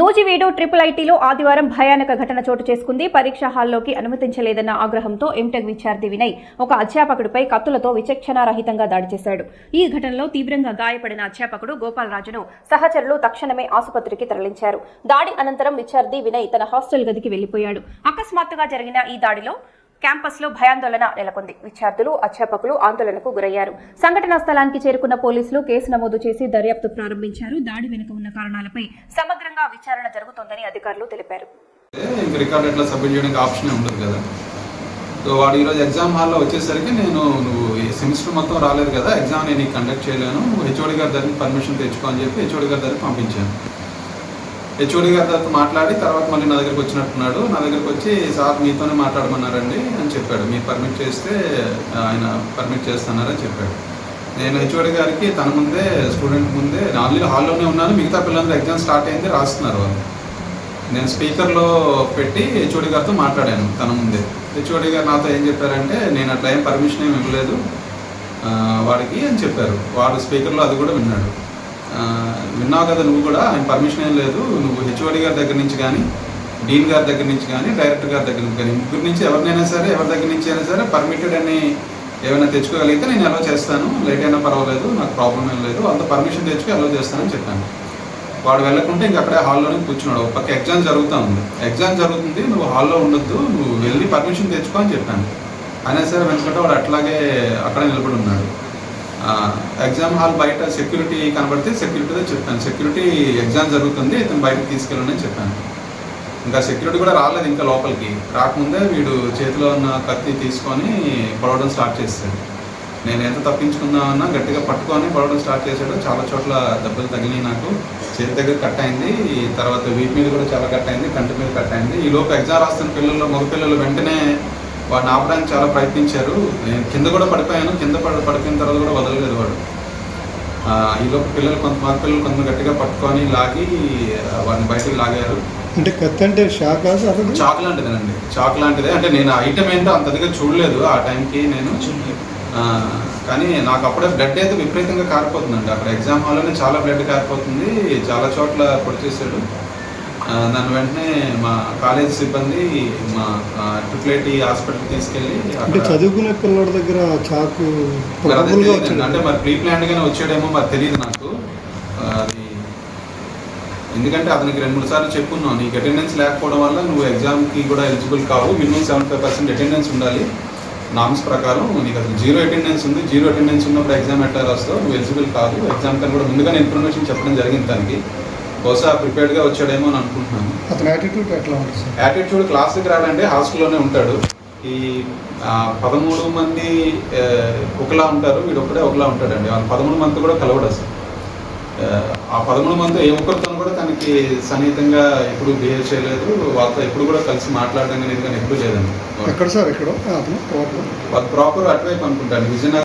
Nuzvid triple ఐటీలో ఆదివారం భయానక ఘటన చోటు చేసుకుంది. పరీక్షా హాల్లోకి అనుమతించలేదన్న ఆగ్రహంతో ఎంటెక్ విద్యార్థి వినయ్ ఒక అధ్యాపకుడిపై కత్తులతో విచక్షణారహితంగా దాడి చేశాడు. ఈ ఘటనలో తీవ్రంగా గాయపడిన అధ్యాపకుడు గోపాలరాజును సహచరులు తక్షణమే ఆసుపత్రికి తరలించారు. దాడి అనంతరం విద్యార్థి వినయ్ తన హాస్టల్ గదికి వెళ్ళిపోయాడు అకస్మాత్తుగా జరిగిన ఈ దాడిలో క్యాంపస్లో భయాందోళన నెలకొంది. విద్యార్థులు అధ్యాపకులు ఆందోళనకు గురయ్యారు. సంఘటనా స్థలానికి చేరుకున్న పోలీసులు కేసు నమోదు చేసి దర్యాప్తు ప్రారంభించారు. దాడి వెనుక ఉన్న కారణాలపై సమగ్రంగా విచారణ జరుగుతోందని అధికారులు తెలిపారు. రికార్డ్ ఎట్లా సబ్మిట్ చేయడానికి ఆప్షన్ ఉండదు కదా. సో వాడు ఈరోజు ఎగ్జామ్ హాల్లో వచ్చేసరికి నేను నువ్వు ఈ సెమిస్టర్ మొత్తం రాలేదు కదా ఎగ్జామ్ నేను కండక్ట్ చేయలేను. హెచ్ఓడి గారి దగ్గర పర్మిషన్ తెచ్చుకో అని చెప్పి హెచ్ఓడి గారి దగ్గర పంపించాను. హెచ్ఓడి గారి మాట్లాడి తర్వాత మళ్ళీ నా దగ్గరికి వచ్చినట్టున్నాడు. నా దగ్గరికి వచ్చి సార్ మీతోనే మాట్లాడమన్నారండి అని చెప్పాడు. మీరు పర్మిట్ చేస్తే ఆయన పర్మిట్ చేస్తున్నారని చెప్పాడు. నేను హెచ్ఓడి గారికి తన ముందే స్టూడెంట్ ముందే ఆల్రెడీ హాల్లోనే ఉన్నాను. మిగతా పిల్లలందరూ ఎగ్జామ్ స్టార్ట్ అయింది రాస్తున్నారు వాళ్ళు. నేను స్పీకర్లో పెట్టి హెచ్ఓడి గారితో మాట్లాడాను తన ముందే. హెచ్ఓడి గారు నాతో ఏం చెప్పారంటే నేను అట్లా ఏం పర్మిషన్ ఏమి ఇవ్వలేదు వాడికి అని చెప్పారు. వాడు స్పీకర్లో అది కూడా విన్నాడు. విన్నావు కదా నువ్వు కూడా? ఆయన పర్మిషన్ ఏం లేదు. నువ్వు హెచ్ఓడి గారి దగ్గర నుంచి కానీ డీన్ గారి దగ్గర నుంచి కానీ డైరెక్టర్ గారి దగ్గర నుంచి కానీ ముగ్గురు నుంచి ఎవరినైనా సరే ఎవరి దగ్గర నుంచి అయినా సరే పర్మిటెడ్ అని ఏమైనా తెచ్చుకోగలిగితే నేను అలో చేస్తాను. లేట్ అయినా పర్వాలేదు నాకు ప్రాబ్లం ఏం లేదు. అంత పర్మిషన్ తెచ్చుకో అలో చేస్తానని చెప్పాను. వాడు వెళ్ళకుంటే ఇంక అక్కడే హాల్లోనే కూర్చున్నాడు. ఒక పక్క ఎగ్జామ్ జరుగుతూ ఉంది. ఎగ్జామ్ జరుగుతుంది నువ్వు హాల్లో ఉండొద్దు నువ్వు వెళ్ళి పర్మిషన్ తెచ్చుకో అని చెప్పాను. అయినా సరే వెనుకంటే వాడు అట్లాగే అక్కడే నిలబడి ఉన్నాడు. ఎగ్జామ్ హాల్ బయట సెక్యూరిటీ కనబడితే సెక్యూరిటీతో చెప్పాను. సెక్యూరిటీ ఎగ్జామ్ జరుగుతుంది ఇతను బయటకు తీసుకెళ్ళండి చెప్పాను. ఇంకా సెక్యూరిటీ కూడా రాలేదు ఇంకా లోపలికి. రాకముందే వీడు చేతిలో ఉన్న కత్తి తీసుకొని పొడవడం స్టార్ట్ చేశాడు నేను ఎంత తప్పించుకుందామన్నా గట్టిగా పట్టుకొని పొడవడం స్టార్ట్ చేశాడు. చాలా చోట్ల దెబ్బలు తగిలినాయి నాకు. చేతి దగ్గర కట్ అయింది. తర్వాత వీపు మీద కూడా చాలా కట్ అయింది. కంటి మీద కట్ అయింది. ఈ లోపు ఎగ్జామ్ రాస్తున్న పిల్లలు మగ పిల్లలు వెంటనే వాడిని ఆపడానికి చాలా ప్రయత్నించారు. నేను కింద కూడా పడిపోయాను. కింద పడి పడిపోయిన తర్వాత కూడా వదలలేదు వాడు. ఆ, ఈ లోపు పిల్లలు కొంత మగ పిల్లలు కొంత గట్టిగా పట్టుకొని లాగి వాడిని బయటికి లాగారు. అంటే కత్తి అంటే షాక్ చాక్ లాంటిదేనండి. చాక్ లాంటిదే. అంటే నేను ఐటమ్ ఏంటో అంతదిగా చూడలేదు ఆ టైంకి నేను. కానీ నాకు అప్పుడే బ్లడ్ అయితే విపరీతంగా కారిపోతుందండి. అక్కడ ఎగ్జామ్ హాల్లోనే చాలా బ్లడ్ కారిపోతుంది. చాలా చోట్ల పొడి చేశాడు. నన్ను వెంటనే మా కాలేజ్ సిబ్బంది మా ట్రిపుల్ ఐటీ హాస్పిటల్ తీసుకెళ్ళి అంటే చదువుకునే పిల్లల దగ్గర చాకు అంటే మరి ప్రీ ప్లాన్డ్ గానే వచ్చాడేమో మరి తెలియదు నాకు. అది ఎందుకంటే అతనికి రెండు మూడు సార్లు చెప్పున్నాను నీకు అటెండెన్స్ లేకపోవడం వల్ల నువ్వు ఎగ్జామ్కి కూడా ఎలిజిబుల్ కావు minimum seventy five percent attendance ఉండాలి. నామ్స్ ప్రకారం నీకు అసలు జీరో అటెండెన్స్ ఉంది జీరో అటెండెన్స్ ఉన్నప్పుడు ఎగ్జామ్ ఎట్లా రాస్తావు నువ్వు ఎలిజిబుల్ కాదు. ఎగ్జామ్ కన్నా కూడా ముందుగానే ఇన్ఫర్మేషన్ చెప్పడం జరిగింది దానికి బహుశా ప్రిపేర్డ్గా వచ్చాడేమో అని అనుకుంటున్నాను. అతని యాటిట్యూడ్ ఎట్లా ఉంటుంది సార్ యాటిట్యూడ్ క్లాస్కి రాడంటే హాస్టల్లోనే ఉంటాడు. ఈ పదమూడు మంది ఒకలా ఉంటారు వీడు ఒకడే ఒకలా ఉంటాడండి. వాళ్ళ పదమూడు మంది కూడా కలవడు అసలు. ఆ, పదమూడు మంది ఏ ఒక్కరితో కూడా తనకి సన్నిహితంగా ఎప్పుడు బిహేవ్ చేయలేదు. వాళ్ళతో ఎప్పుడు కూడా కలిసి మాట్లాడడం అనేది కానీ ఎప్పుడు లేదండి. ఎక్కడ సార్ ఎక్కడ? ప్రాపర్ అటువైపు అనుకుంటాను. విజయనగరం